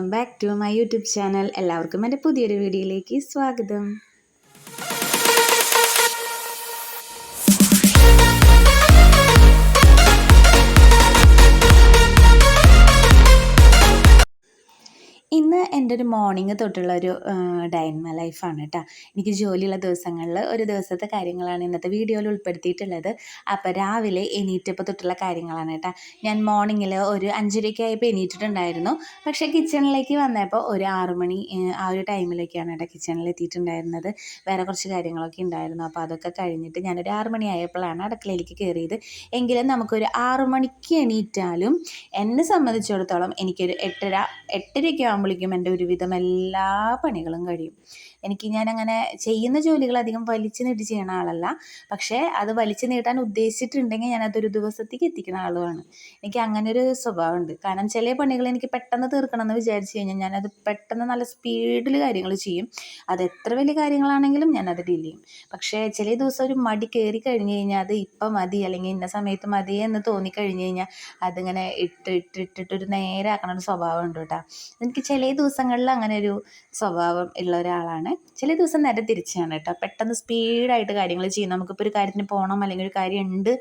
Welcome back to my YouTube channel എല്ലാവർക്കും എന്റെ പുതിയൊരു വീഡിയോയിലേക്ക് സ്വാഗതം. എന്റെ ഒരു മോർണിംഗ് തൊട്ടുള്ള ഒരു ഡൈൻമ ലൈഫാണ് കേട്ടോ എനിക്ക് ജോലിയുള്ള ദിവസങ്ങളിൽ ഒരു ദിവസത്തെ കാര്യങ്ങളാണ് ഇന്നത്തെ വീഡിയോയിൽ ഉൾപ്പെടുത്തിയിട്ടുള്ളത്. അപ്പോൾ രാവിലെ എണീറ്റപ്പോൾ തൊട്ടുള്ള കാര്യങ്ങളാണ് കേട്ടോ ഞാൻ മോർണിംഗിൽ ഒരു അഞ്ചരയ്ക്ക് ആയപ്പോൾ എണീറ്റിട്ടുണ്ടായിരുന്നു. പക്ഷേ കിച്ചണിലേക്ക് വന്നപ്പോൾ ഒരു ആറു മണി ആ ഒരു ടൈമിലേക്കാണ് കേട്ടോ കിച്ചണിൽ എത്തിയിട്ടുണ്ടായിരുന്നത്. വേറെ കുറച്ച് കാര്യങ്ങളൊക്കെ ഉണ്ടായിരുന്നു. അപ്പോൾ അതൊക്കെ കഴിഞ്ഞിട്ട് ഞാനൊരു ആറു മണി ആയപ്പോഴാണ് അടുക്കളയിലേക്ക് കയറിയത് എങ്കിലും നമുക്കൊരു ആറു മണിക്ക് എണീറ്റാലും എന്നെ സംബന്ധിച്ചിടത്തോളം എനിക്കൊരു എട്ടര എട്ടരയൊക്കെ ആകുമ്പോഴേക്കും എന്റെ ഒരുവിധം എല്ലാ പണികളും കഴിയും. എനിക്ക് ഞാൻ അങ്ങനെ ചെയ്യുന്ന ജോലികൾ അധികം വലിച്ചു നീട്ടി ചെയ്യുന്ന ആളല്ല. പക്ഷേ അത് വലിച്ചു നീട്ടാൻ ഉദ്ദേശിച്ചിട്ടുണ്ടെങ്കിൽ അതൊരു ദിവസത്തേക്ക് എത്തിക്കുന്ന ആളുമാണ്. എനിക്ക് അങ്ങനെ ഒരു സ്വഭാവമുണ്ട്. കാരണം ചില പണികൾ എനിക്ക് പെട്ടെന്ന് തീർക്കണം എന്ന് വിചാരിച്ചു കഴിഞ്ഞാൽ ഞാനത് പെട്ടെന്ന് നല്ല സ്പീഡിൽ കാര്യങ്ങൾ ചെയ്യും. അത് എത്ര വലിയ കാര്യങ്ങളാണെങ്കിലും ഞാനത് ഡീൽ ചെയ്യും. പക്ഷേ ചില ദിവസം ഒരു മടി കയറി കഴിഞ്ഞ് കഴിഞ്ഞാൽ അത് ഇപ്പം മതി അല്ലെങ്കിൽ ഇന്ന സമയത്ത് മതി എന്ന് തോന്നിക്കഴിഞ്ഞ് കഴിഞ്ഞാൽ അതിങ്ങനെ ഇട്ട് ഇട്ട് ഇട്ടിട്ട് ഒരു നേരെ ആക്കണ ഒരു സ്വഭാവം ഉണ്ട് കേട്ടോ. എനിക്ക് ചില ദിവസങ്ങളിൽ അങ്ങനെ ഒരു സ്വഭാവം ഉള്ള ഒരാളാണ്. ചില ദിവസം നേരെ തിരിച്ചാണ് കേട്ടോ. പെട്ടെന്ന് സ്പീഡായിട്ട് കാര്യങ്ങൾ ചെയ്യും നമുക്കിപ്പോൾ ഒരു കാര്യത്തിന് പോകണം അല്ലെങ്കിൽ ഒരു കാര്യം ഉണ്ട്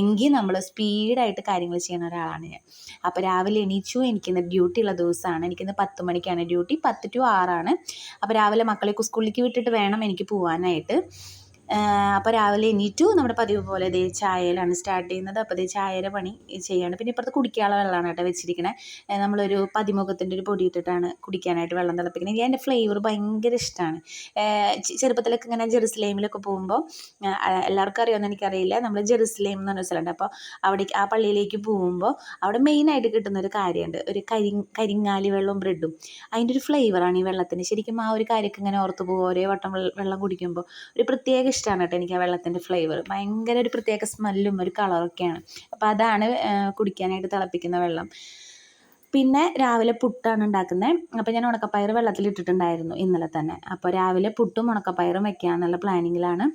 എങ്കിൽ നമ്മൾ സ്പീഡായിട്ട് കാര്യങ്ങൾ ചെയ്യുന്ന ഒരാളാണ് ഞാൻ. അപ്പോൾ രാവിലെ എണീച്ചു എനിക്കിന്ന് ഡ്യൂട്ടി ഉള്ള ദിവസമാണ്. എനിക്കിന്ന് പത്ത് മണിക്കാണ് ഡ്യൂട്ടി പത്ത് ടു ആറാണ്. അപ്പോൾ രാവിലെ മക്കളെ സ്കൂളിലേക്ക് വിട്ടിട്ട് വേണം എനിക്ക് പോകാനായിട്ട് അപ്പോൾ രാവിലെ എണീറ്റു. നമ്മുടെ പതിവ് പോലെ ദേ ചായയിലാണ് സ്റ്റാർട്ട് ചെയ്യുന്നത്. അപ്പോൾ ദേ ചായയുടെ പണി ചെയ്യാണ്. പിന്നെ ഇപ്പുറത്ത് കുടിക്കാനുള്ള വെള്ളമാണ് കേട്ടോ വെച്ചിരിക്കണേ. നമ്മളൊരു പതിമുഖത്തിന്റെ ഒരു പൊടി ഇട്ടിട്ടാണ് കുടിക്കാനായിട്ട് വെള്ളം തിളപ്പിക്കുന്നത് എനിക്ക് അതിന്റെ ഫ്ലേവർ ഭയങ്കര ഇഷ്ടമാണ് ചെറുപ്പത്തിലൊക്കെ ഇങ്ങനെ ജെറുസലേമിലൊക്കെ പോകുമ്പോൾ എല്ലാവർക്കും അറിയാമെന്ന് എനിക്കറിയില്ല. നമ്മൾ ജെറുസലേം എന്ന് പറഞ്ഞ സ്ഥലമുണ്ട്. അപ്പോൾ അവിടെ ആ പള്ളിയിലേക്ക് പോകുമ്പോൾ അവിടെ മെയിനായിട്ട് കിട്ടുന്ന ഒരു കാര്യമുണ്ട്. ഒരു കരി കരിങ്ങാലി വെള്ളവും ബ്രെഡും. അതിന്റെ ഒരു ഫ്ലേവറാണ് ഈ വെള്ളത്തിന്. ശരിക്കും ആ ഒരു കാര്യമൊക്കെ ഇങ്ങനെ ഓർത്ത് പോകും. ഒരേ വട്ടം വെള്ളം കുടിക്കുമ്പോൾ ഒരു പ്രത്യേക ഇഷ്ടമാണ് കേട്ടോ എനിക്ക് ആ വെള്ളത്തിന്റെ ഫ്ലേവർ ഭയങ്കര ഒരു പ്രത്യേക സ്മെല്ലും ഒരു കളറൊക്കെയാണ് അപ്പോൾ അതാണ് കുടിക്കാനായിട്ട് തിളപ്പിക്കുന്ന വെള്ളം. പിന്നെ രാവിലെ പുട്ടാണ് ഉണ്ടാക്കുന്നത്. അപ്പോൾ ഞാൻ ഉണക്കപ്പയർ വെള്ളത്തിൽ ഇട്ടിട്ടുണ്ടായിരുന്നു ഇന്നലെ തന്നെ. അപ്പോൾ രാവിലെ പുട്ടും ഉണക്കപ്പയറും വെക്കാമെന്നുള്ള പ്ലാനിങ്ങിലാണ്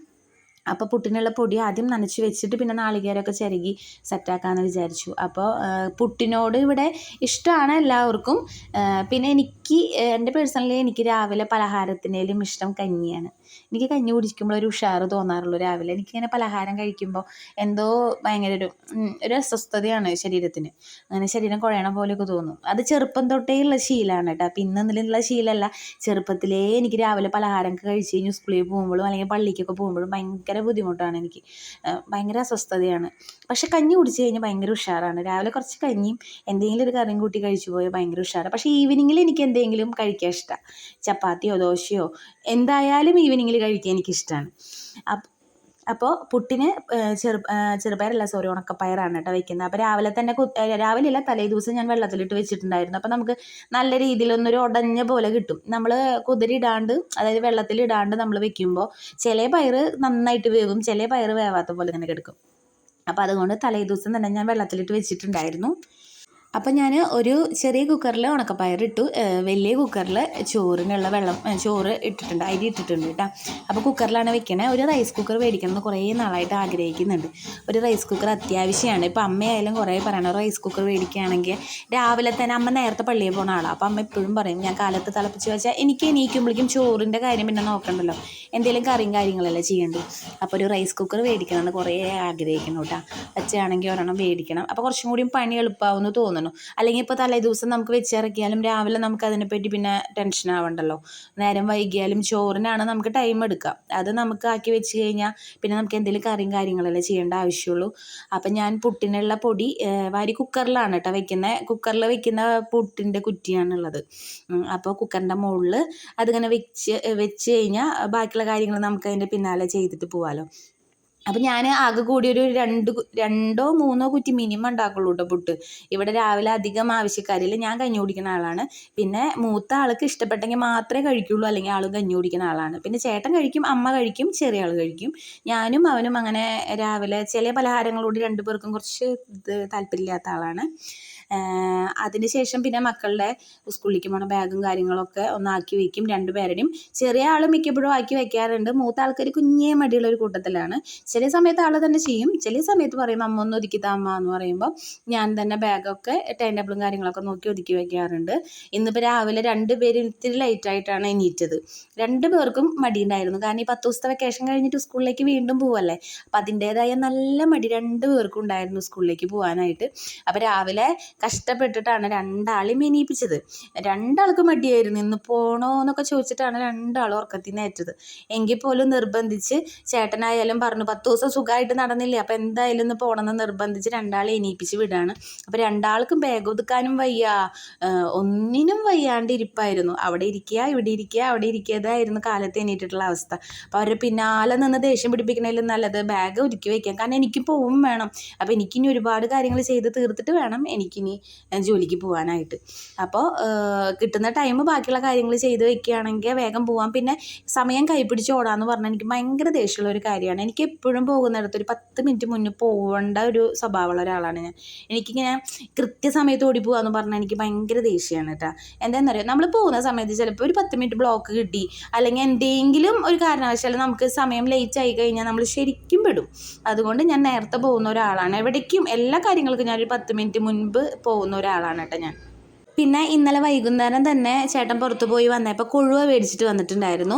അപ്പോൾ പുട്ടിനുള്ള പൊടി ആദ്യം നനച്ച് വെച്ചിട്ട് പിന്നെ നാളികേരമൊക്കെ ചിരകി സെറ്റാക്കാമെന്ന് വിചാരിച്ചു. അപ്പോൾ പുട്ടിനോട് ഇവിടെ ഇഷ്ടമാണ് എല്ലാവർക്കും. പിന്നെ എനിക്ക് എന്റെ പേഴ്സണലി എനിക്ക് രാവിലെ പലഹാരത്തിനേലും ഇഷ്ടം കഞ്ഞിയാണ്. എനിക്ക് കഞ്ഞി കുടിക്കുമ്പോൾ ഒരു ഉഷാറ് തോന്നാറുള്ളൂ രാവിലെ. എനിക്കിങ്ങനെ പലഹാരം കഴിക്കുമ്പോൾ എന്തോ ഭയങ്കര ഒരു ഒരു അസ്വസ്ഥതയാണ് ശരീരത്തിന്. അങ്ങനെ ശരീരം കുഴയണ പോലെയൊക്കെ തോന്നും. അത് ചെറുപ്പം തൊട്ടേ ഉള്ള ശീലമാണ് കേട്ടോ. അപ്പം ഇന്ന് എന്നുള്ള ശീലമല്ല ചെറുപ്പത്തിലേ എനിക്ക് രാവിലെ പലഹാരമൊക്കെ കഴിച്ച് കഴിഞ്ഞ് സ്കൂളിൽ പോകുമ്പോഴും അല്ലെങ്കിൽ പള്ളിക്കൊക്കെ പോകുമ്പോഴും ഭയങ്കര ബുദ്ധിമുട്ടാണ് എനിക്ക്. ഭയങ്കര അസ്വസ്ഥതയാണ്. പക്ഷെ കഞ്ഞി കുടിച്ച് കഴിഞ്ഞാൽ ഭയങ്കര ഉഷാറാണ്. രാവിലെ കുറച്ച് കഞ്ഞിയും എന്തെങ്കിലും ഒരു കറിയും കൂട്ടി കഴിച്ചു പോയാൽ ഭയങ്കര ഉഷാറാണ് പക്ഷേ ഈവനിങ്ങിൽ എനിക്ക് എന്തെങ്കിലും കഴിക്കാൻ ഇഷ്ടമാണ് ചപ്പാത്തിയോ ദോശയോ. എന്തായാലും ഈവനിങ്ങിൽ കഴിക്കാൻ എനിക്കിഷ്ടമാണ് അപ്പ് അപ്പോൾ പുട്ടിന് ചെറു ചെറുപയറല്ല സോറി ഉണക്കപ്പയറാണ് കേട്ടോ വെക്കുന്നത് അപ്പോൾ രാവിലെ തന്നെ രാവിലെ അല്ല തലേ ദിവസം ഞാൻ വെള്ളത്തിലിട്ട് വെച്ചിട്ടുണ്ടായിരുന്നു. അപ്പോൾ നമുക്ക് നല്ല രീതിയിലൊന്നൊരു ഉടഞ്ഞ പോലെ കിട്ടും. നമ്മൾ കുതിരി കുതിരിടാണ്ട് അതായത് വെള്ളത്തിലിടാണ്ട് നമ്മൾ വെക്കുമ്പോൾ ചില പയറ് നന്നായിട്ട് വേവും ചില പയറ് വേവാത്ത പോലെ തന്നെ കിടക്കും. അപ്പോൾ അതുകൊണ്ട് തലേ ദിവസം തന്നെ ഞാൻ വെള്ളത്തിലിട്ട് വെച്ചിട്ടുണ്ടായിരുന്നു. അപ്പം ഞാൻ ഒരു ചെറിയ കുക്കറിൽ ഉണക്കപ്പയർ ഇട്ടു. വലിയ കുക്കറിൽ ചോറിനുള്ള വെള്ളം ചോറ് ഇട്ടിട്ടുണ്ട് അരി ഇട്ടിട്ടുണ്ട് കേട്ടോ അപ്പോൾ കുക്കറിലാണ് വെക്കണേ. ഒരു റൈസ് കുക്കർ മേടിക്കണം എന്ന് കുറേ നാളായിട്ട് ആഗ്രഹിക്കുന്നുണ്ട്. ഒരു റൈസ് കുക്കർ അത്യാവശ്യമാണ് ഇപ്പോൾ അമ്മയായാലും കുറേ പറയണം റൈസ് കുക്കർ മേടിക്കുകയാണെങ്കിൽ രാവിലെ തന്നെ അമ്മ നേരത്തെ പള്ളിയിൽ പോണ ആളാണ് അപ്പോൾ അമ്മ എപ്പോഴും പറയും ഞാൻ കാലത്ത് തിളപ്പിച്ച് വെച്ചാൽ എനിക്ക് എണീക്കുമ്പോഴേക്കും ചോറിന്റെ കാര്യം പിന്നെ നോക്കണ്ടല്ലോ. എന്തെങ്കിലും കറിയും കാര്യങ്ങളല്ലേ ചെയ്യേണ്ടത് അപ്പോൾ ഒരു റൈസ് കുക്കർ മേടിക്കണം എന്ന് കുറേ ആഗ്രഹിക്കുന്നു കേട്ടോ അച്ഛയാണെങ്കിൽ ഒരെണ്ണം മേടിക്കണം അപ്പോൾ കുറച്ചും കൂടിയും പണി എളുപ്പമാവുമെന്ന് തോന്നുന്നുണ്ട് തോന്നുന്നു അല്ലെങ്കിൽ ഇപ്പോൾ തലേ ദിവസം നമുക്ക് വെച്ചിറക്കിയാലും രാവിലെ നമുക്ക് അതിനെപ്പറ്റി പിന്നെ ടെൻഷൻ ആവണ്ടല്ലോ. നേരം വൈകിയാലും ചോറിനാണ് നമുക്ക് ടൈം എടുക്കുക. അത് നമുക്ക് ആക്കി വെച്ച് കഴിഞ്ഞാൽ പിന്നെ നമുക്ക് എന്തെങ്കിലും കറിയും കാര്യങ്ങളല്ലേ ചെയ്യേണ്ട ആവശ്യമുള്ളൂ. അപ്പം ഞാൻ പുട്ടിനുള്ള പൊടി വാരി കുക്കറിലാണ് കേട്ടോ വെക്കുന്നത് കുക്കറിൽ വെക്കുന്ന പുട്ടിന്റെ കുറ്റിയാണുള്ളത്. അപ്പോൾ കുക്കറിന്റെ മുകളിൽ അതിങ്ങനെ വെച്ച് വെച്ച് കഴിഞ്ഞാൽ ബാക്കിയുള്ള കാര്യങ്ങൾ നമുക്ക് അതിന്റെ പിന്നാലെ ചെയ്തിട്ട് പോകാമല്ലോ അപ്പം ഞാൻ ആകെ കൂടി ഒരു രണ്ട് രണ്ടോ മൂന്നോ കുറ്റി മിനിമം ഉണ്ടാക്കുള്ളൂ കേട്ടോ പുട്ട്. ഇവിടെ രാവിലെ അധികം ആവശ്യക്കാരില്ല. ഞാൻ കഞ്ഞി കുടിക്കുന്ന ആളാണ്. പിന്നെ മൂത്ത ആൾക്ക് ഇഷ്ടപ്പെട്ടെങ്കിൽ മാത്രമേ കഴിക്കുള്ളൂ. അല്ലെങ്കിൽ ആളും കഞ്ഞി കുടിക്കുന്ന ആളാണ്. പിന്നെ ചേട്ടൻ കഴിക്കും അമ്മ കഴിക്കും ചെറിയ ആൾ കഴിക്കും. ഞാനും അവനും അങ്ങനെ രാവിലെ ചില പലഹാരങ്ങളോട് രണ്ടു പേർക്കും കുറച്ച് താല്പര്യമില്ലാത്ത ആളാണ്. അതിന് ശേഷം പിന്നെ മക്കളുടെ സ്കൂളിലേക്ക് പോണ ബാഗും കാര്യങ്ങളൊക്കെ ഒന്ന് ആക്കി രണ്ടു രണ്ടുപേരുടെയും ചെറിയ ആൾ മിക്കപ്പോഴും ആക്കി വയ്ക്കാറുണ്ട് മൂത്ത ആൾക്കാർ കുഞ്ഞേ മടിയുള്ള ഒരു കൂട്ടത്തിലാണ്. ചില സമയത്ത് ആൾ തന്നെ ചെയ്യും. ചില സമയത്ത് പറയും അമ്മ ഒന്ന് ഒതുക്കി താമ എന്ന് പറയുമ്പോൾ ഞാൻ തന്നെ ബാഗൊക്കെ ടൈം ടേബിളും കാര്യങ്ങളൊക്കെ നോക്കി ഒതുക്കി വയ്ക്കാറുണ്ട് ഇന്നിപ്പോൾ രാവിലെ രണ്ട് പേര് ഇത്തിരി ലൈറ്റായിട്ടാണ് എണീറ്റത്. രണ്ട് പേർക്കും മടിയുണ്ടായിരുന്നു. കാരണം ഈ പത്ത് ദിവസത്തെ വെക്കേഷൻ കഴിഞ്ഞിട്ട് സ്കൂളിലേക്ക് വീണ്ടും പോവല്ലേ? അപ്പം അതിന്റേതായ നല്ല മടി രണ്ട് പേർക്കും ഉണ്ടായിരുന്നു സ്കൂളിലേക്ക് പോകാനായിട്ട് അപ്പോൾ രാവിലെ കഷ്ടപ്പെട്ടിട്ടാണ് രണ്ടാളെയും എണീപ്പിച്ചത് രണ്ടാൾക്കും മടിയായിരുന്നു. ഇന്ന് പോണോ എന്നൊക്കെ ചോദിച്ചിട്ടാണ് രണ്ടാളും ഉറക്കത്തിൽ നിന്ന് ഏറ്റത് എങ്കിൽ പോലും നിർബന്ധിച്ച് ചേട്ടനായാലും പറഞ്ഞു പത്ത് ദിവസം സുഖമായിട്ട് നടന്നില്ലേ? അപ്പോൾ എന്തായാലും ഇന്ന് പോകണമെന്ന് നിർബന്ധിച്ച് രണ്ടാളെ എണീപ്പിച്ച് വിടാണ്. അപ്പോൾ രണ്ടാൾക്കും ബാഗ് ഒതുക്കാനും വയ്യ. ഒന്നിനും വയ്യാണ്ട് ഇരിപ്പായിരുന്നു. അവിടെ ഇരിക്കുക ഇവിടെ ഇരിക്കുക അവിടെ ഇരിക്കുക ഇതായിരുന്നു കാലത്ത് എണീറ്റിട്ടുള്ള അവസ്ഥ. അപ്പോൾ അവരെ പിന്നാലെ നിന്ന് ദേഷ്യം പിടിപ്പിക്കണേലും നല്ലത് ബാഗ് ഒരുക്കി വയ്ക്കാം കാരണം എനിക്ക് പോവും വേണം. അപ്പോൾ എനിക്കിനി ഒരുപാട് കാര്യങ്ങൾ ചെയ്ത് തീർത്തിട്ട് വേണം. എനിക്കിനി ജോലിക്ക് പോകാനായിട്ട് അപ്പോൾ കിട്ടുന്ന ടൈം ബാക്കിയുള്ള കാര്യങ്ങൾ ചെയ്ത് വെക്കുകയാണെങ്കിൽ വേഗം പോവാം. പിന്നെ സമയം കൈപ്പിടിച്ച് ഓടാന്ന് പറഞ്ഞാൽ എനിക്ക് ഭയങ്കര ദേഷ്യമുള്ള ഒരു കാര്യമാണ്. എനിക്ക് എപ്പോഴും പോകുന്നിടത്ത് ഒരു പത്ത് മിനിറ്റ് മുന്നേ പോകേണ്ട ഒരു സ്വഭാവമുള്ള ഒരാളാണ് ഞാൻ. എനിക്കിങ്ങനെ കൃത്യസമയത്ത് ഓടി പോകാന്ന് പറഞ്ഞാൽ എനിക്ക് ഭയങ്കര ദേഷ്യമാണ് കേട്ടോ. എന്താണെന്നറിയോ നമ്മൾ പോകുന്ന സമയത്ത് ചിലപ്പോൾ ഒരു പത്ത് മിനിറ്റ് ബ്ലോക്ക് കിട്ടി. അല്ലെങ്കിൽ എന്തെങ്കിലും ഒരു കാരണവശാലും നമുക്ക് സമയം ലേറ്റ് ആയി കഴിഞ്ഞാൽ നമ്മൾ ശരിക്കും പെടും. അതുകൊണ്ട് ഞാൻ നേരത്തെ പോകുന്ന ഒരാളാണ്. എവിടേക്കും എല്ലാ കാര്യങ്ങൾക്കും ഞാനൊരു പത്ത് മിനിറ്റ് മുൻപ് പോകുന്ന ഒരാളാണ് കേട്ടോ ഞാൻ. പിന്നെ ഇന്നലെ വൈകുന്നേരം തന്നെ ചേട്ടൻ പുറത്ത് പോയി വന്നപ്പോൾ കൊഴുവ മേടിച്ചിട്ട് വന്നിട്ടുണ്ടായിരുന്നു.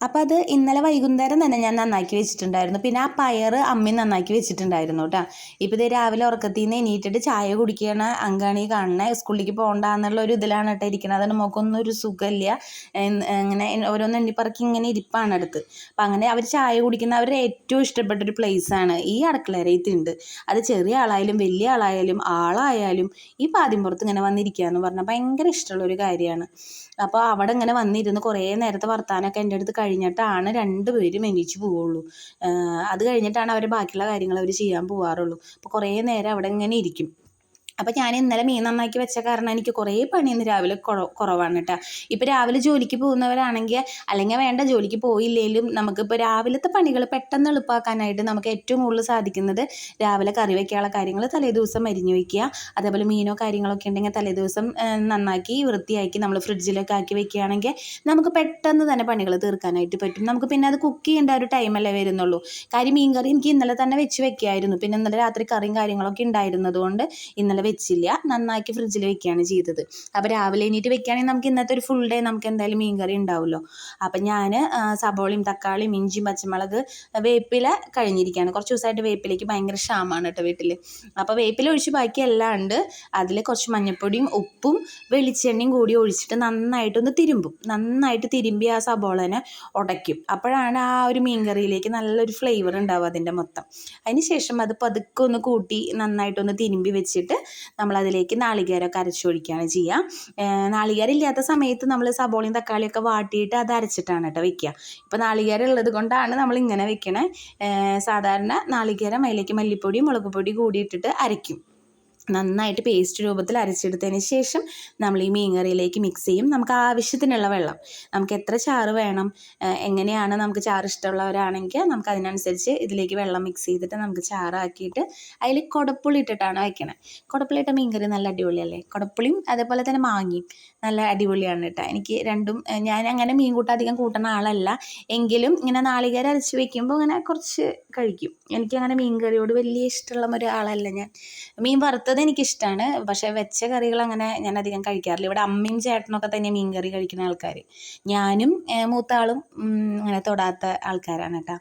അപ്പോൾ അത് ഇന്നലെ വൈകുന്നേരം തന്നെ ഞാൻ നന്നാക്കി വെച്ചിട്ടുണ്ടായിരുന്നു. പിന്നെ ആ പയർ അമ്മി നന്നാക്കി വെച്ചിട്ടുണ്ടായിരുന്നു കേട്ടോ ഇപ്പോൾ ഇത് രാവിലെ ഉറക്കത്തിൽ നിന്ന് എണീറ്റിട്ട് ചായ കുടിക്കണ അങ്കാണി കാണണ സ്കൂളിലേക്ക് പോകണ്ട എന്നുള്ള ഒരു ഇതിലാണ് കേട്ടോ ഇരിക്കുന്നത് അതിന് മുഖമൊന്നും ഒരു സുഖമില്ല ഇങ്ങനെ ഓരോന്ന് എണ്ണിപ്പറക്കി ഇങ്ങനെ ഇരിപ്പാണ് അടുത്ത്. അപ്പം അങ്ങനെ അവർ ചായ കുടിക്കുന്ന അവരുടെ ഏറ്റവും ഇഷ്ടപ്പെട്ട ഒരു പ്ലേസാണ് ഈ അടുക്കളരയത്തുണ്ട്. അത് ചെറിയ ആളായാലും വലിയ ആളായാലും ആളായാലും ഈ പാതിമ്പുറത്ത് ഇങ്ങനെ വന്നിരിക്കുക എന്ന് പറഞ്ഞാൽ ഭയങ്കര ഇഷ്ടമുള്ള ഒരു കാര്യമാണ് അപ്പോൾ അവിടെ ഇങ്ങനെ വന്നിരുന്ന് കുറേ നേരത്തെ വർത്താനമൊക്കെ എന്റെ അടുത്ത് കഴിഞ്ഞിട്ടാണ് രണ്ട് പേരും എണീച്ച് പോവുള്ളൂ. അത് കഴിഞ്ഞിട്ടാണ് അവർ ബാക്കിയുള്ള കാര്യങ്ങൾ അവർ ചെയ്യാൻ പോവാറുള്ളൂ. അപ്പോൾ കുറേ നേരം അവിടെ ഇങ്ങനെ ഇരിക്കും. അപ്പോൾ ഞാൻ ഇന്നലെ മീൻ നന്നാക്കി വെച്ച കാരണം എനിക്ക് കുറേ പണി ഇന്ന് രാവിലെ കുറവ് കുറവാണ് കേട്ടോ ഇപ്പോൾ രാവിലെ ജോലിക്ക് പോകുന്നവരാണെങ്കിൽ അല്ലെങ്കിൽ വേണ്ട ജോലിക്ക് പോയില്ലെങ്കിലും നമുക്കിപ്പോൾ രാവിലത്തെ പണികൾ പെട്ടെന്ന് എളുപ്പമാക്കാനായിട്ട് നമുക്ക് ഏറ്റവും കൂടുതൽ സാധിക്കുന്നത് രാവിലെ കറി വയ്ക്കാനുള്ള കാര്യങ്ങൾ തലേ ദിവസം അരിഞ്ഞു വയ്ക്കുക അതേപോലെ മീനോ കാര്യങ്ങളൊക്കെ ഉണ്ടെങ്കിൽ തലേ ദിവസം നന്നാക്കി വൃത്തിയാക്കി നമ്മൾ ഫ്രിഡ്ജിലൊക്കെ ആക്കി വെക്കുകയാണെങ്കിൽ നമുക്ക് പെട്ടെന്ന് തന്നെ പണികൾ തീർക്കാനായിട്ട് പറ്റും. നമുക്ക് പിന്നെ അത് കുക്ക് ചെയ്യേണ്ട ഒരു ടൈമല്ലേ വരുന്നുള്ളൂ. കാര്യം മീൻ കറി എനിക്ക് ഇന്നലെ തന്നെ വെച്ച് വെക്കായിരുന്നു. പിന്നെ ഇന്നലെ രാത്രി കറിയും കാര്യങ്ങളൊക്കെ ഉണ്ടായിരുന്നതുകൊണ്ട് ഇന്നലെ വെച്ചില്ല. നന്നാക്കി ഫ്രിഡ്ജിൽ വെക്കുകയാണ് ചെയ്തത്. അപ്പോൾ രാവിലെ എണീറ്റ് വെക്കുകയാണെങ്കിൽ നമുക്ക് ഇന്നത്തെ ഒരു ഫുൾ ഡേ നമുക്ക് എന്തായാലും മീൻകറി ഉണ്ടാവുമല്ലോ അപ്പം ഞാൻ സബോളയും തക്കാളിയും ഇഞ്ചിയും പച്ചമുളക് വേപ്പില കഴിഞ്ഞിരിക്കുകയാണ് കുറച്ച് ദിവസമായിട്ട് വേപ്പിലേക്ക് ഭയങ്കര ക്ഷാമമാണ് കേട്ടോ വീട്ടിൽ അപ്പോൾ വേപ്പില ഒഴിച്ച് ബാക്കി എല്ലാം ഉണ്ട്. അതിൽ കുറച്ച് മഞ്ഞൾപ്പൊടിയും ഉപ്പും വെളിച്ചെണ്ണയും കൂടി ഒഴിച്ചിട്ട് നന്നായിട്ടൊന്ന് തിരുമ്പും. നന്നായിട്ട് തിരുമ്പി ആ സബോളനെ ഉടയ്ക്കും അപ്പോഴാണ് ആ ഒരു മീൻ കറിയിലേക്ക് നല്ലൊരു ഫ്ലേവർ ഉണ്ടാവും അതിന്റെ മൊത്തം. അതിന് ശേഷം അത് പതുക്കെ ഒന്ന് കൂട്ടി നന്നായിട്ടൊന്ന് തിരുമ്പി വെച്ചിട്ട് നമ്മളതിലേക്ക് നാളികേരമൊക്കെ അരച്ചൊഴിക്കുകയാണ് ചെയ്യുക. നാളികേരം ഇല്ലാത്ത സമയത്ത് നമ്മൾ സബോളയും തക്കാളിയൊക്കെ വാട്ടിയിട്ട് അത് അരച്ചിട്ടാണ് കേട്ടോ വെക്കുക. ഇപ്പോൾ നാളികേരം ഉള്ളത് കൊണ്ടാണ് നമ്മൾ ഇങ്ങനെ വെക്കണേ. സാധാരണ നാളികേരം അതിലേക്ക് മല്ലിപ്പൊടി മുളക് പൊടി കൂടിയിട്ടിട്ട് അരയ്ക്കും. നന്നായിട്ട് പേസ്റ്റ് രൂപത്തിൽ അരച്ചെടുത്തതിന് ശേഷം നമ്മൾ ഈ മീൻ കറിയിലേക്ക് മിക്സ് ചെയ്യും. നമുക്ക് ആവശ്യത്തിനുള്ള വെള്ളം നമുക്ക് എത്ര ചാറ് വേണം എങ്ങനെയാണ് നമുക്ക് ചാറ് ഇഷ്ടമുള്ളവരാണെങ്കിൽ നമുക്ക് അതിനനുസരിച്ച് ഇതിലേക്ക് വെള്ളം മിക്സ് ചെയ്തിട്ട് നമുക്ക് ചാറാക്കിയിട്ട് അതിൽ കുടപ്പുളി ഇട്ടിട്ടാണ് വയ്ക്കണത് കുടപ്പുളി ഇട്ട മീൻ കറി നല്ല അടിപൊളിയല്ലേ? കുടപ്പുളിയും അതേപോലെ തന്നെ മാങ്ങിയും നല്ല അടിപൊളിയാണ് കേട്ടോ. എനിക്ക് രണ്ടും ഞാൻ അങ്ങനെ മീൻ കൂട്ടാധികം കൂട്ടുന്ന ആളല്ല. എങ്കിലും ഇങ്ങനെ നാളികേര അരച്ച് വെക്കുമ്പോൾ ഇങ്ങനെ കുറച്ച് കഴിക്കും. എനിക്കങ്ങനെ മീൻ കറിയോട് വലിയ ഇഷ്ടമുള്ള ഒരാളല്ല ഞാൻ. മീൻ വറുത്തത് വറുത്തത് എനിക്കിഷ്ടമാണ് പക്ഷേ വെച്ച കറികൾ അങ്ങനെ ഞാൻ അധികം കഴിക്കാറില്ല. ഇവിടെ അമ്മയും ചേട്ടനൊക്കെ തന്നെ മീൻ കറി കഴിക്കുന്ന ആൾക്കാർ ഞാനും മൂത്ത ആളും അങ്ങനെ തൊടാത്ത ആൾക്കാരാണ് കേട്ടോ.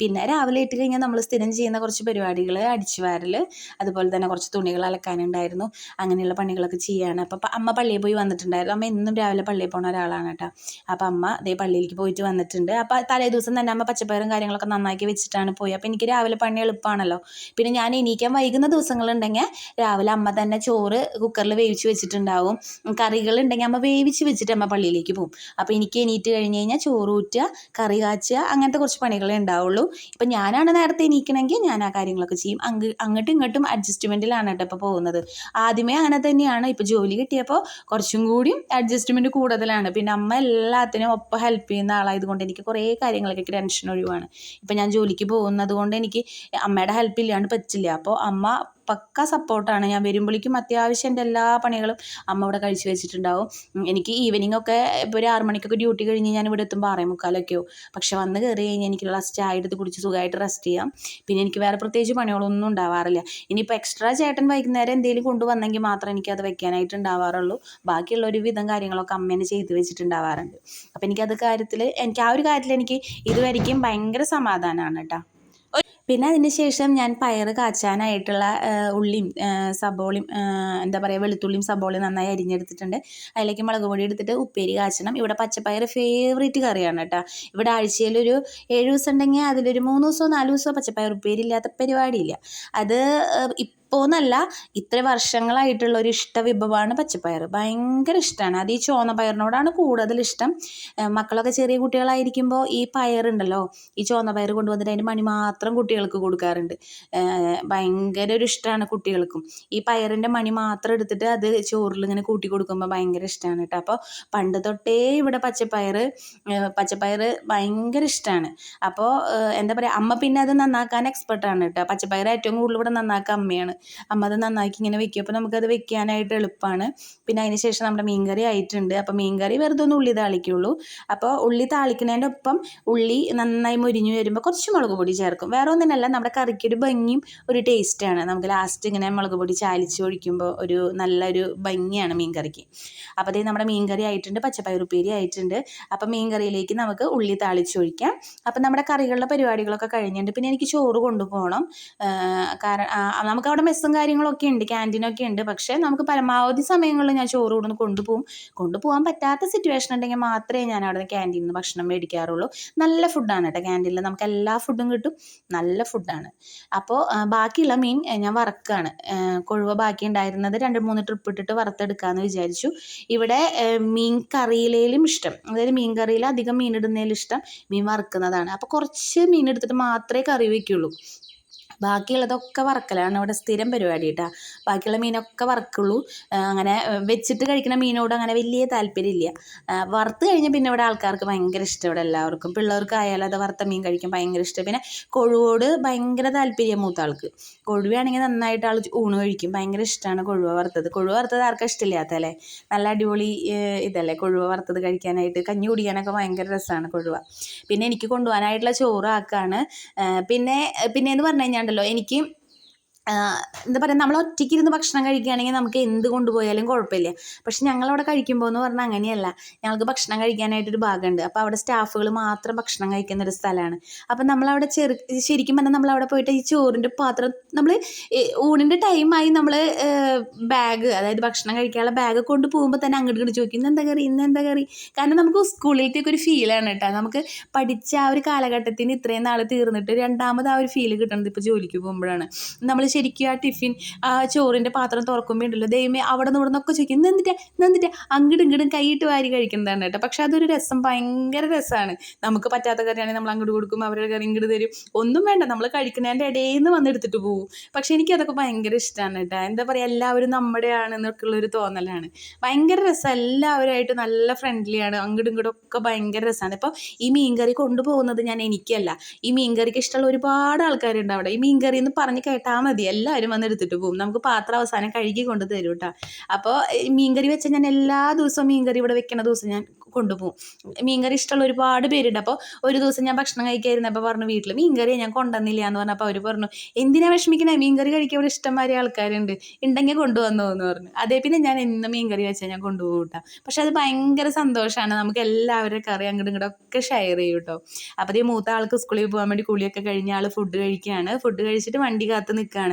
പിന്നെ രാവിലെ ഇട്ട് കഴിഞ്ഞാൽ നമ്മൾ സ്ഥിരം ചെയ്യുന്ന കുറച്ച് പരിപാടികൾ അടിച്ചു വാരൽ അതുപോലെ തന്നെ കുറച്ച് തുണികൾ അലക്കാനുണ്ടായിരുന്നു. അങ്ങനെയുള്ള പണികളൊക്കെ ചെയ്യാണ്. അപ്പം അമ്മ പള്ളിയിൽ പോയി വന്നിട്ടുണ്ടായിരുന്നു. അമ്മ എന്നും രാവിലെ പള്ളിയിൽ പോകുന്ന ഒരാളാണ് കേട്ടോ. അപ്പം അമ്മ അതേ പള്ളിയിലേക്ക് പോയിട്ട് വന്നിട്ടുണ്ട്. അപ്പം തലേ ദിവസം തന്നെ അമ്മ പച്ചപ്പയറും കാര്യങ്ങളൊക്കെ നന്നാക്കി വെച്ചിട്ടാണ് പോയി. അപ്പം എനിക്ക് രാവിലെ പണി എളുപ്പമാണല്ലോ പിന്നെ ഞാൻ എണീക്കാൻ വൈകുന്ന ദിവസങ്ങളുണ്ടെങ്കിൽ രാവിലെ അമ്മ തന്നെ ചോറ് കുക്കറിൽ വേവിച്ച് വെച്ചിട്ടുണ്ടാവും. കറികൾ ഉണ്ടെങ്കിൽ അമ്മ വേവിച്ച് വെച്ചിട്ട് അമ്മ പള്ളിയിലേക്ക് പോകും. അപ്പോൾ എനിക്ക് എണീറ്റ് കഴിഞ്ഞ് കഴിഞ്ഞാൽ ചോറ് ഊറ്റുക കറി കാച്ചുക അങ്ങനത്തെ കുറച്ച് പണികളേ ഉണ്ടാവുള്ളൂ. ഇപ്പം ഞാനാണ് നേരത്തെ എണീക്കണമെങ്കിൽ ഞാൻ ആ കാര്യങ്ങളൊക്കെ ചെയ്യും. അങ്ങ് അങ്ങോട്ടും ഇങ്ങോട്ടും അഡ്ജസ്റ്റ്മെന്റിലാണ് കേട്ടോ ഇപ്പോൾ പോകുന്നത്. ആദ്യമേ അങ്ങനെ തന്നെയാണ്. ഇപ്പോൾ ജോലി കിട്ടിയപ്പോൾ കുറച്ചും കൂടി അഡ്ജസ്റ്റ്മെന്റ് കൂടുതലാണ്. പിന്നെ അമ്മ എല്ലാത്തിനും ഒപ്പം ഹെൽപ്പ് ചെയ്യുന്ന ആളായതുകൊണ്ട് എനിക്ക് കുറേ കാര്യങ്ങളൊക്കെ ടെൻഷൻ ഒഴിവാണ്. ഇപ്പം ഞാൻ ജോലിക്ക് പോകുന്നത് കൊണ്ട് എനിക്ക് അമ്മയുടെ ഹെൽപ്പ് ഇല്ലാണ്ട് പറ്റില്ല. അപ്പോൾ അമ്മ പക്ക സപ്പോർട്ടാണ്. ഞാൻ വരുമ്പോഴേക്കും അത്യാവശ്യം എന്റെ എല്ലാ പണികളും അമ്മ ഇവിടെ കഴിച്ചു വെച്ചിട്ടുണ്ടാവും. എനിക്ക് ഈവനിങ് ഒക്കെ ഇപ്പോൾ ഒരു ആറ് മണിക്കൊക്കെ ഡ്യൂട്ടി കഴിഞ്ഞ് ഞാൻ ഇവിടെ എത്തുമ്പോൾ ആറേ മുക്കാലൊക്കെയോ പക്ഷെ വന്ന് കയറി കഴിഞ്ഞാൽ എനിക്ക് ലാസ്റ്റ് ചായ എടുത്ത് കുടിച്ച് സുഖമായിട്ട് റെസ്റ്റ് ചെയ്യാം. പിന്നെ എനിക്ക് വേറെ പ്രത്യേകിച്ച് പണികളൊന്നും ഉണ്ടാവാറില്ല. ഇനിയിപ്പോൾ എക്സ്ട്രാ ചേട്ടൻ വൈകുന്നേരം എന്തെങ്കിലും കൊണ്ടുവന്നെങ്കിൽ മാത്രമേ എനിക്കത് വെക്കാനായിട്ട് ഉണ്ടാവാറുള്ളൂ. ബാക്കിയുള്ള ഒരു വിധം കാര്യങ്ങളൊക്കെ അമ്മേനെ ചെയ്ത് വെച്ചിട്ടുണ്ടാവാറുണ്ട്. അപ്പോൾ എനിക്കത് കാര്യത്തിൽ എനിക്ക് ആ ഒരു കാര്യത്തിൽ എനിക്ക് ഇതുവരെയ്ക്കും ഭയങ്കര സമാധാനമാണ് കേട്ടോ. പിന്നെ അതിന് ശേഷം ഞാൻ പയർ കാച്ചാനായിട്ടുള്ള ഉള്ളിയും സബോളയും എന്താ പറയുക വെളുത്തുള്ളിയും സബോളയും നന്നായി അരിഞ്ഞെടുത്തിട്ടുണ്ട്. അതിലേക്ക് മുളക് പൊടി എടുത്തിട്ട് ഉപ്പേരി കാച്ചണം. ഇവിടെ പച്ചപ്പയർ ഫേവറേറ്റ് കറിയാണ് കേട്ടോ ഇവിടെ ആഴ്ചയിലൊരു ഏഴ് ദിവസം ഉണ്ടെങ്കിൽ അതിലൊരു മൂന്ന് ദിവസമോ നാല് ദിവസമോ പച്ചപ്പയർ ഉപ്പേരി ഇല്ലാത്ത പരിപാടിയില്ല. അത് ഇപ്പോൾ എന്നല്ല ഇത്ര വർഷങ്ങളായിട്ടുള്ള ഒരു ഇഷ്ട വിഭവമാണ് പച്ചപ്പയർ ഭയങ്കര ഇഷ്ടമാണ് അത് ഈ ചുവന്ന പയറിനോടാണ് കൂടുതൽ ഇഷ്ടം. മക്കളൊക്കെ ചെറിയ കുട്ടികളായിരിക്കുമ്പോൾ ഈ പയറുണ്ടല്ലോ ഈ ചുവന്ന പയർ കൊണ്ടുവന്നിട്ട് അതിന്റെ മണി മാത്രം കുട്ടികൾക്ക് കൊടുക്കാറുണ്ട്. ഭയങ്കര ഒരു ഇഷ്ടമാണ് കുട്ടികൾക്കും. ഈ പയറിന്റെ മണി മാത്രം എടുത്തിട്ട് അത് ചോറിൽ ഇങ്ങനെ കൂട്ടി കൊടുക്കുമ്പോൾ ഭയങ്കര ഇഷ്ടമാണ് കേട്ടോ. അപ്പോൾ പണ്ട് തൊട്ടേ ഇവിടെ പച്ചപ്പയർ പച്ചപ്പയർ ഭയങ്കര ഇഷ്ടമാണ് അപ്പോൾ എന്താ പറയുക അമ്മ പിന്നെ അത് നന്നാക്കാൻ എക്സ്പെർട്ടാണ് കേട്ടോ. പച്ചപ്പയർ ഏറ്റവും കൂടുതൽ ഇവിടെ നന്നാക്കാൻ അമ്മയാണ്. അമ്മ അത് നന്നാക്കി ഇങ്ങനെ വെക്കും. അപ്പോൾ നമുക്കത് വെക്കാനായിട്ട് എളുപ്പമാണ് പിന്നെ അതിന് ശേഷം നമ്മുടെ മീൻകറി ആയിട്ടുണ്ട്. അപ്പോൾ മീൻകറി വെറുതെ ഒന്ന് ഉള്ളി താളിക്കുള്ളൂ. അപ്പോൾ ഉള്ളി താളിക്കുന്നതിന്റെ ഒപ്പം ഉള്ളി നന്നായി മുരിഞ്ഞു വരുമ്പോൾ കുറച്ച് മുളക് പൊടി ചേർക്കും. വേറെ ഒന്നിനല്ല നമ്മുടെ കറിക്ക് ഒരു ഭംഗിയും ഒരു ടേസ്റ്റാണ് നമുക്ക് ലാസ്റ്റ് ഇങ്ങനെ മുളക് പൊടി ചാലിച്ച് ഒഴിക്കുമ്പോൾ ഒരു നല്ലൊരു ഭംഗിയാണ് മീൻകറിക്ക്. അപ്പോൾ അതേ നമ്മുടെ മീൻകറി ആയിട്ടുണ്ട് പച്ചപ്പയറുപ്പേരി ആയിട്ടുണ്ട്. അപ്പോൾ മീൻകറിയിലേക്ക് നമുക്ക് ഉള്ളി താളിച്ചൊഴിക്കാം അപ്പോൾ നമ്മുടെ കറികളുടെ പരിപാടികളൊക്കെ കഴിഞ്ഞിട്ടുണ്ട്. പിന്നെ എനിക്ക് ചോറ് കൊണ്ടുപോകണം. കാരണം നമുക്ക് അവിടെ മെസ്സും കാര്യങ്ങളൊക്കെ ഉണ്ട് ക്യാന്റീനൊക്കെ ഉണ്ട്. പക്ഷേ നമുക്ക് പരമാവധി സമയങ്ങളിൽ ഞാൻ ചോറ് ഇവിടുന്ന് കൊണ്ടുപോകും. കൊണ്ടുപോകാൻ പറ്റാത്ത സിറ്റുവേഷൻ ഉണ്ടെങ്കിൽ മാത്രമേ ഞാൻ അവിടെ നിന്ന് ക്യാന്റീനിൽ നിന്ന് ഭക്ഷണം മേടിക്കാറുള്ളൂ. നല്ല ഫുഡാണ് കേട്ടോ. ക്യാന്റീനിൽ നമുക്ക് എല്ലാ ഫുഡും കിട്ടും. നല്ല ഫുഡാണ് അപ്പോൾ ബാക്കിയുള്ള മീൻ ഞാൻ വറക്കുകയാണ് ഏ, കൊഴുവ ബാക്കി ഉണ്ടായിരുന്നത് രണ്ട് മൂന്ന് ട്രിപ്പ് ഇട്ടിട്ട് വറുത്തെടുക്കാമെന്ന് വിചാരിച്ചു. ഇവിടെ മീൻ കറിയിലേലും ഇഷ്ടം. അതായത് മീൻ കറിയിൽ അധികം മീൻ ഇടുന്നതിലും ഇഷ്ടം മീൻ വറുക്കുന്നതാണ്. അപ്പോൾ കുറച്ച് മീൻ എടുത്തിട്ട് മാത്രമേ കറി വയ്ക്കുള്ളൂ ബാക്കിയുള്ളതൊക്കെ വറക്കലാണ്. ഇവിടെ സ്ഥിരം പരിപാടി കേട്ടോ ബാക്കിയുള്ള മീനൊക്കെ വറക്കുള്ളൂ. അങ്ങനെ വെച്ചിട്ട് കഴിക്കുന്ന മീനോട് അങ്ങനെ വലിയ താല്പര്യമില്ല. വറുത്ത് കഴിഞ്ഞാൽ പിന്നെ ഇവിടെ ആൾക്കാർക്ക് ഭയങ്കര ഇഷ്ടം ഇവിടെ എല്ലാവർക്കും. പിള്ളേർക്കായാലും അത് വറുത്ത മീൻ കഴിക്കാൻ ഭയങ്കര ഇഷ്ടം. പിന്നെ കൊഴുവോട് ഭയങ്കര താല്പര്യം മൂത്ത ആൾക്ക് കൊഴുവയാണെങ്കിൽ നന്നായിട്ട് ആൾ ഊണ് കഴിക്കും. ഭയങ്കര ഇഷ്ടമാണ് കൊഴുവ വറുത്തത്. കൊഴുവ വറുത്തത് ആർക്കും ഇഷ്ടമില്ലാത്തല്ലേ നല്ല അടിപൊളി ഇതല്ലേ? കൊഴുവ വറുത്തത് കഴിക്കാനായിട്ട് കഞ്ഞി കുടിക്കാനൊക്കെ ഭയങ്കര രസമാണ് കൊഴുവ. പിന്നെ എനിക്ക് കൊണ്ടുപോകാനായിട്ടുള്ള ചോറാക്കാണ് പിന്നെ പിന്നെ എന്ന് പറഞ്ഞു കഴിഞ്ഞാണ്ടല്ലോ എനിക്ക് എന്താ പറയുക നമ്മൾ ഒറ്റയ്ക്ക് ഇരുന്ന് ഭക്ഷണം കഴിക്കുകയാണെങ്കിൽ നമുക്ക് എന്ത് കൊണ്ടുപോയാലും കുഴപ്പമില്ല. പക്ഷെ ഞങ്ങളവിടെ കഴിക്കുമ്പോൾ എന്ന് പറഞ്ഞാൽ അങ്ങനെയല്ല. ഞങ്ങൾക്ക് ഭക്ഷണം കഴിക്കാനായിട്ടൊരു ഭാഗമുണ്ട്. അപ്പോൾ അവിടെ സ്റ്റാഫുകൾ മാത്രം ഭക്ഷണം കഴിക്കുന്ന ഒരു സ്ഥലമാണ്. അപ്പോൾ നമ്മളവിടെ ചെറു ശരിക്കും പറഞ്ഞാൽ നമ്മളവിടെ പോയിട്ട് ഈ ചോറിന്റെ പാത്രം നമ്മൾ ഊണിന്റെ ടൈമായി നമ്മൾ ബാഗ് അതായത് ഭക്ഷണം കഴിക്കാനുള്ള ബാഗ് കൊണ്ട് പോകുമ്പോൾ തന്നെ അങ്ങോട്ട് ഇങ്ങോട്ട് ചോദിക്കും ഇന്ന് എന്താ കറി? ഇന്ന് എന്താ കറി? കാരണം നമുക്ക് സ്കൂളിലത്തേക്ക് ഒരു ഫീലാണ് കേട്ടോ. നമുക്ക് പഠിച്ച ആ ഒരു കാലഘട്ടത്തിന് ഇത്രയും നാൾ തീർന്നിട്ട് രണ്ടാമത് ആ ഒരു ഫീൽ കിട്ടുന്നത് ഇപ്പോൾ ജോലിക്ക് പോകുമ്പോഴാണ്. നമ്മൾ ശരിക്കും ആ ടിഫിൻ ആ ചോറിന്റെ പാത്രം തുറക്കുമ്പോൾ ഉണ്ടല്ലോ ദൈവമേ അവിടെ നിന്ന് ഇവിടെ നിന്നൊക്കെ ചോദിക്കും ഇന്ന് എന്തിട്ടാ? അങ്ങോട്ടും ഇങ്ങോട്ടും കൈയിട്ട് വാരി കഴിക്കുന്നതാണ് കേട്ടോ. പക്ഷെ അതൊരു രസം ഭയങ്കര രസമാണ് നമുക്ക് പറ്റാത്ത കറിയാണെങ്കിൽ നമ്മൾ അങ്ങോട്ട് കൊടുക്കും അവരുടെ കറി ഇങ്ങോട്ട് തരും. ഒന്നും വേണ്ട നമ്മൾ കഴിക്കുന്നതിന്റെ ഇടയിൽ നിന്ന് വന്ന് എടുത്തിട്ട് പോകും പക്ഷെ എനിക്ക് അതൊക്കെ ഭയങ്കര ഇഷ്ടമാണ് കേട്ടോ. എന്താ പറയുക എല്ലാവരും നമ്മുടെയാണ് എന്നൊക്കെയുള്ളൊരു തോന്നലാണ്. ഭയങ്കര രസം. എല്ലാവരുമായിട്ട് നല്ല ഫ്രണ്ട്ലിയാണ് അങ്ങോട്ടും ഇങ്ങോട്ടും ഒക്കെ ഭയങ്കര രസമാണ് ഇപ്പോൾ ഈ മീൻകറി കൊണ്ടുപോകുന്നത് ഞാൻ എനിക്കല്ല. ഈ മീൻകറിക്ക് ഇഷ്ടമുള്ള ഒരുപാട് ആൾക്കാരുണ്ട് അവിടെ. ഈ മീൻകറി എന്ന് പറഞ്ഞ് കേട്ടാൽ മതി. എല്ലാവരും വന്ന് എടുത്തിട്ട് പോകും നമുക്ക് പാത്രം അവസാനം കഴുകി കൊണ്ട് തരും കേട്ടോ അപ്പോൾ മീൻകറി വെച്ചാൽ ഞാൻ എല്ലാ ദിവസവും മീൻകറി ഇവിടെ വെക്കുന്ന ദിവസം ഞാൻ കൊണ്ടുപോകും മീൻകറി ഇഷ്ടമുള്ള ഒരുപാട് പേരുണ്ട്. അപ്പോൾ ഒരു ദിവസം ഞാൻ ഭക്ഷണം കഴിക്കാതിരുന്നപ്പോൾ പറഞ്ഞു വീട്ടിൽ മീൻകറി ഞാൻ കൊണ്ടുവന്നില്ല എന്ന് പറഞ്ഞപ്പോൾ അവർ പറഞ്ഞു എന്തിനാ വിഷമിക്കണേ? മീൻകറി കഴിക്കാൻ ഇവിടെ ഇഷ്ടംമാതിരി ആൾക്കാരുണ്ട്. ഉണ്ടെങ്കിൽ കൊണ്ടുവന്നോ എന്ന് പറഞ്ഞു. അതേ പിന്നെ ഞാൻ എന്ന് മീൻകറി വെച്ചാൽ ഞാൻ കൊണ്ടുപോകും കേട്ടോ പക്ഷെ അത് ഭയങ്കര സന്തോഷമാണ് നമുക്ക് എല്ലാവരുടെ കറി അങ്ങോട്ടും ഇങ്ങോട്ടും ഒക്കെ ഷെയർ ചെയ്യും കേട്ടോ അപ്പോൾ ഈ മൂത്ത ആൾക്ക് സ്കൂളിൽ പോകാൻ വേണ്ടി കുളിയൊക്കെ കഴിഞ്ഞ ആൾ ഫുഡ് കഴിക്കുകയാണ് ഫുഡ് കഴിച്ചിട്ട് വണ്ടി കാത്ത് നിൽക്കുകയാണ്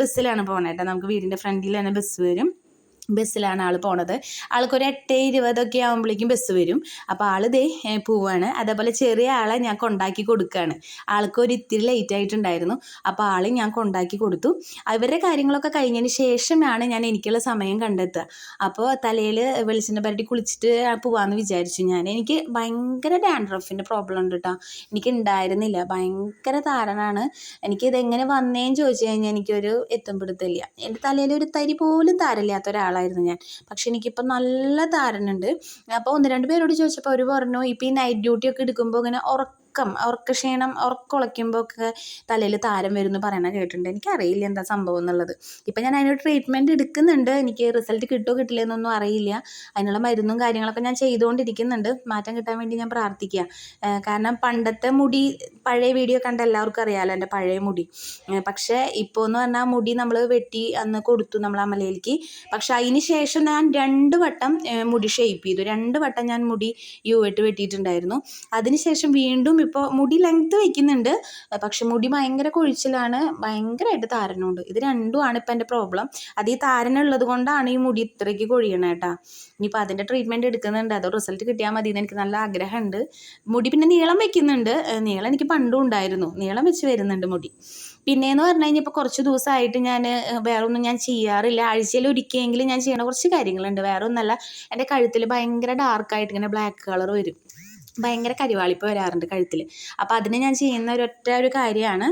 ബസ്സിലാണ്. പോകണേ കേട്ടോ നമുക്ക് വീടിന്റെ ഫ്രണ്ടിൽ തന്നെ ബസ് വരും. ബസ്സിലാണ് ആൾ പോണത്. ആൾക്കൊരു എട്ട് ഇരുപതൊക്കെ ആകുമ്പോഴേക്കും ബസ് വരും. അപ്പോൾ ആൾ ദേ പോവാണ്. അതേപോലെ ചെറിയ ആളെ ഞാൻ കൊണ്ടാക്കി കൊടുക്കുകയാണ് ആൾക്ക് ഒരു ഇത്തിരി ലേറ്റ് ആയിട്ടുണ്ടായിരുന്നു. അപ്പോൾ ആൾ ഞാൻ കൊണ്ടാക്കി കൊടുത്തു. അവരുടെ കാര്യങ്ങളൊക്കെ കഴിഞ്ഞതിന് ശേഷമാണ് ഞാൻ എനിക്കുള്ള സമയം കണ്ടെത്തുക. അപ്പോൾ തലയിൽ വെളിച്ചെണ്ണ പരട്ടി കുളിച്ചിട്ട് പോവാമെന്ന് വിചാരിച്ചു ഞാൻ. എനിക്ക് ഭയങ്കര ഡാൻഡ്രഫിന്റെ പ്രോബ്ലം ഉണ്ട് കേട്ടോ എനിക്ക് ഉണ്ടായിരുന്നില്ല ഭയങ്കര താരനാണ്. എനിക്കിതെങ്ങനെ വന്നേന്ന് ചോദിച്ചു കഴിഞ്ഞാൽ എനിക്കൊരു എത്തുമ്പിടുത്തില്ല എന്റെ തലയിൽ ഒരു തരി പോലും താരമില്ലാത്ത ഒരാളായിരുന്നു ഞാൻ. പക്ഷെ എനിക്കിപ്പോൾ നല്ല താരനുണ്ട് അപ്പോൾ ഒന്ന് രണ്ട് പേരോട് ചോദിച്ചപ്പോൾ അവർ പറഞ്ഞു ഇപ്പോൾ ഈ നൈറ്റ് ഡ്യൂട്ടി ഒക്കെ എടുക്കുമ്പോൾ ഇങ്ങനെ ഉറക്കം ഉറക്കക്ഷീണം ഉറക്കുളയ്ക്കുമ്പോൾ ഒക്കെ തലയിൽ താരം വരും എന്ന് പറയണ കേട്ടിട്ടുണ്ട്. എനിക്കറിയില്ല എന്താ സംഭവം എന്നുള്ളത്. ഇപ്പം ഞാൻ അതിനൊരു ട്രീറ്റ്മെന്റ് എടുക്കുന്നുണ്ട്. എനിക്ക് റിസൾട്ട് കിട്ടുമോ കിട്ടില്ല എന്നൊന്നും അറിയില്ല. അതിനുള്ള മരുന്നും കാര്യങ്ങളൊക്കെ ഞാൻ ചെയ്തുകൊണ്ടിരിക്കുന്നുണ്ട്. മാറ്റം കിട്ടാൻ വേണ്ടി ഞാൻ പ്രാർത്ഥിക്കുക. കാരണം പണ്ടത്തെ മുടി പഴയ വീഡിയോ കണ്ട എല്ലാവർക്കും അറിയാമല്ലോ എന്റെ പഴയ മുടി. പക്ഷേ ഇപ്പോൾ എന്ന് പറഞ്ഞാൽ മുടി നമ്മൾ വെട്ടി അന്ന് കൊടുത്തു നമ്മൾ അമലയിലേക്ക്. പക്ഷേ അതിന് ശേഷം ഞാൻ രണ്ട് വട്ടം മുടി ഷേപ്പ് ചെയ്തു. രണ്ട് വട്ടം ഞാൻ മുടി യു വെട്ട് വെട്ടിയിട്ടുണ്ടായിരുന്നു. അതിനുശേഷം വീണ്ടും ഇപ്പോൾ മുടി ലെങ്ത് വയ്ക്കുന്നുണ്ട് പക്ഷെ മുടി ഭയങ്കര കൊഴിച്ചിലാണ്. ഭയങ്കരമായിട്ട് താരനുണ്ട്. ഇത് രണ്ടുമാണ് ഇപ്പം എന്റെ പ്രോബ്ലം അത് ഈ താരനുള്ളത് കൊണ്ടാണ് ഈ മുടി ഇത്രയ്ക്ക് കൊഴിയണേ കേട്ടാ ഇനിയിപ്പോൾ അതിന്റെ ട്രീറ്റ്മെന്റ് എടുക്കുന്നുണ്ട്. അതോ റിസൾട്ട് കിട്ടിയാൽ മതി എനിക്ക് നല്ല ആഗ്രഹമുണ്ട്. മുടി പിന്നെ നീളം വെക്കുന്നുണ്ട്. നീളം എനിക്ക് പണ്ടും ഉണ്ടായിരുന്നു. നീളം വെച്ച് വരുന്നുണ്ട് മുടി. പിന്നെയെന്ന് പറഞ്ഞു കഴിഞ്ഞാൽ ഇപ്പോൾ കുറച്ച് ദിവസമായിട്ട് ഞാൻ വേറെ ഒന്നും ഞാൻ ചെയ്യാറില്ല. ആഴ്ചയിൽ ഒരിക്കലെങ്കിലും ഞാൻ ചെയ്യണ കുറച്ച് കാര്യങ്ങളുണ്ട്. വേറെ ഒന്നല്ല എന്റെ കഴുത്തിൽ ഭയങ്കര ഡാർക്കായിട്ട് ഇങ്ങനെ ബ്ലാക്ക് കളർ വരും. ഭയങ്കര കരിവാളിപ്പ് വരാറുണ്ട് കഴുത്തിൽ. അപ്പോൾ അതിന് ഞാൻ ചെയ്യുന്ന ഒരൊറ്റ ഒരു കാര്യമാണ്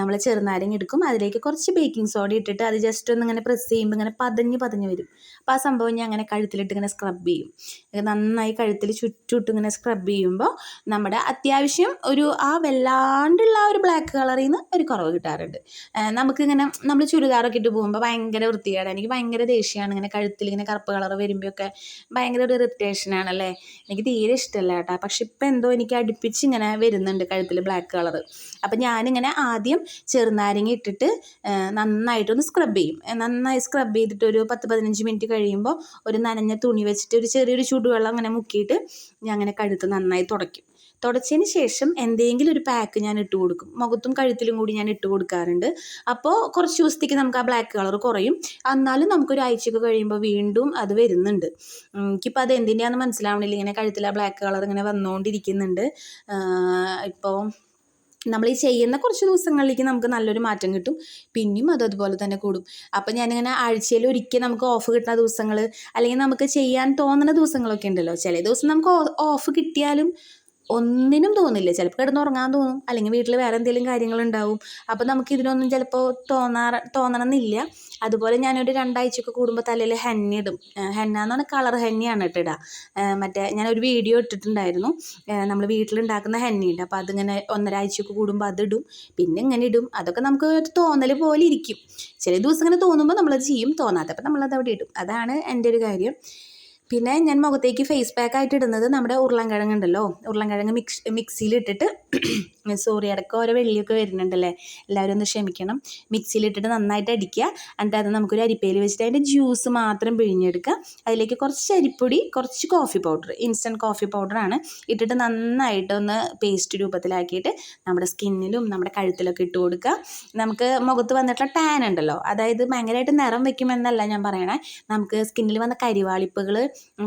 നമ്മൾ ചെറുനാരങ്ങ എടുക്കും. അതിലേക്ക് കുറച്ച് ബേക്കിംഗ് സോഡ ഇട്ടിട്ട് അത് ജസ്റ്റ് ഒന്ന് ഇങ്ങനെ പ്രസ് ചെയ്യുമ്പോൾ ഇങ്ങനെ പതഞ്ഞ് പതഞ്ഞ് വരും. അപ്പോൾ ആ സംഭവം ഞാൻ അങ്ങനെ കഴുത്തിലിട്ട് ഇങ്ങനെ സ്ക്രബ് ചെയ്യും. നന്നായി കഴുത്തിൽ ചുറ്റുമിട്ട് ഇങ്ങനെ സ്ക്രബ് ചെയ്യുമ്പോൾ നമ്മുടെ അത്യാവശ്യം ഒരു ആ വല്ലാണ്ടുള്ള ഒരു ബ്ലാക്ക് കളറിൽ നിന്ന് ഒരു കുറവ് കിട്ടാറുണ്ട്. നമുക്കിങ്ങനെ നമ്മൾ ചുരിദാറൊക്കെ ഇട്ട് പോകുമ്പോൾ ഭയങ്കര വൃത്തികേടാണ് എനിക്ക് ഭയങ്കര ദേഷ്യമാണ് ഇങ്ങനെ കഴുത്തിൽ ഇങ്ങനെ കറുപ്പ് കളർ വരുമ്പോഴൊക്കെ ഭയങ്കര ഒരു ഇറിറ്റേഷനാണല്ലേ എനിക്ക് തീരെ ഇഷ്ടമല്ല കേട്ടോ. പക്ഷെ ഇപ്പം എന്തോ എനിക്ക് അടുപ്പിച്ച് ഇങ്ങനെ വരുന്നുണ്ട് കഴുത്തിൽ ബ്ലാക്ക് കളർ അപ്പം ഞാനിങ്ങനെ ആദ്യം ചെറുനാരങ്ങ ഇട്ടിട്ട് നന്നായിട്ടൊന്ന് സ്ക്രബ് ചെയ്യും. നന്നായി സ്ക്രബ് ചെയ്തിട്ട് ഒരു പത്ത് പതിനഞ്ച് മിനിറ്റ് കഴിയുമ്പോൾ ഒരു നനഞ്ഞ തുണി വെച്ചിട്ട് ഒരു ചെറിയൊരു ചൂടുവെള്ളം അങ്ങനെ മുക്കിയിട്ട് ഞാൻ അങ്ങനെ കഴുത്ത് നന്നായി തുടയ്ക്കും. തുടച്ചതിന് ശേഷം എന്തെങ്കിലും ഒരു പാക്ക് ഞാൻ ഇട്ട് കൊടുക്കും. മുഖത്തും കഴുത്തിലും കൂടി ഞാൻ ഇട്ട് കൊടുക്കാറുണ്ട്. അപ്പോൾ കുറച്ച് ദിവസത്തേക്ക് നമുക്ക് ആ ബ്ലാക്ക് കളർ കുറയും. എന്നാലും നമുക്കൊരു ആഴ്ചയൊക്കെ കഴിയുമ്പോൾ വീണ്ടും അത് വരുന്നുണ്ട്. എനിക്കിപ്പോൾ അത് എന്തിന്റെയാണെന്ന് മനസ്സിലാവണില്ല. ഇങ്ങനെ കഴുത്തിൽ ആ ബ്ലാക്ക് കളർ ഇങ്ങനെ വന്നുകൊണ്ടിരിക്കുന്നുണ്ട് ഇപ്പോൾ നമ്മൾ ഈ ചെയ്യുന്ന കുറച്ച് ദിവസങ്ങളിലേക്ക് നമുക്ക് നല്ലൊരു മാറ്റം കിട്ടും. പിന്നെയും അത് അതുപോലെ തന്നെ കൂടും. അപ്പം ഞാനിങ്ങനെ ആഴ്ചയിൽ ഒരിക്കൽ നമുക്ക് ഓഫ് കിട്ടുന്ന ദിവസങ്ങൾ അല്ലെങ്കിൽ നമുക്ക് ചെയ്യാൻ തോന്നുന്ന ദിവസങ്ങളൊക്കെ ഉണ്ടല്ലോ. ചില ദിവസം നമുക്ക് ഓഫ് കിട്ടിയാലും ഒന്നിനും തോന്നില്ല. ചിലപ്പോൾ കിടന്നുറങ്ങാൻ തോന്നും. അല്ലെങ്കിൽ വീട്ടിൽ വേറെ എന്തെങ്കിലും കാര്യങ്ങളുണ്ടാവും. അപ്പോൾ നമുക്ക് ഇതിനൊന്നും ചിലപ്പോൾ തോന്നാറ തോന്നണമെന്നില്ല. അതുപോലെ ഞാനൊരു രണ്ടാഴ്ചയൊക്കെ കൂടുമ്പോൾ തലയിൽ ഹെന്ന ഇടും. ഹെന്ന എന്ന് പറഞ്ഞാൽ കളർ ഹെന്നയാണ് കേട്ടോ മറ്റേ ഞാനൊരു വീഡിയോ ഇട്ടിട്ടുണ്ടായിരുന്നു. നമ്മൾ വീട്ടിലുണ്ടാക്കുന്ന ഹെന്നയുണ്ട്. അപ്പോൾ അതിങ്ങനെ ഒന്നരാഴ്ചയൊക്കെ കൂടുമ്പോൾ അതിടും പിന്നെ ഇങ്ങനെ ഇടും. അതൊക്കെ നമുക്ക് ഒരു തോന്നൽ പോലെ ഇരിക്കും. ചില ദിവസം ഇങ്ങനെ തോന്നുമ്പോൾ നമ്മളത് ചെയ്യും. തോന്നാത്തപ്പോൾ നമ്മളത് അവിടെ ഇടും. അതാണ് എന്റെ ഒരു കാര്യം. പിന്നെ ഞാൻ മുഖത്തേക്ക് ഫേസ് പാക്കായിട്ട് ഇടുന്നത് നമ്മുടെ ഉരുളൻ കിഴങ്ങുണ്ടല്ലോ ഉരുളൻ കിഴങ്ങ് മിക്സ് മിക്സിയിലിട്ടിട്ട് സോറി ഇടയ്ക്ക് ഓരോ വെള്ളിയൊക്കെ വരുന്നുണ്ടല്ലേ? എല്ലാവരും ഒന്ന് ക്ഷമിക്കണം. മിക്സിയിലിട്ടിട്ട് നന്നായിട്ട് അടിക്കുക. എന്നിട്ട് അത് നമുക്കൊരു അരിപ്പയിൽ വെച്ചിട്ട് അതിന്റെ ജ്യൂസ് മാത്രം പിഴിഞ്ഞെടുക്കുക. അതിലേക്ക് കുറച്ച് അരിപ്പൊടി കുറച്ച് കോഫി പൗഡർ ഇൻസ്റ്റന്റ് കോഫി പൗഡറാണ് ഇട്ടിട്ട് നന്നായിട്ടൊന്ന് പേസ്റ്റ് രൂപത്തിലാക്കിയിട്ട് നമ്മുടെ സ്കിന്നിലും നമ്മുടെ കഴുത്തിലൊക്കെ ഇട്ട് കൊടുക്കുക. നമുക്ക് മുഖത്ത് വന്നിട്ടുള്ള ടാൻ ഉണ്ടല്ലോ അതായത് ഭയങ്കരമായിട്ട് നിറം വെക്കുമെന്നല്ല ഞാൻ പറയണേ. നമുക്ക് സ്കിന്നിൽ വന്ന കരിവാളിപ്പുകൾ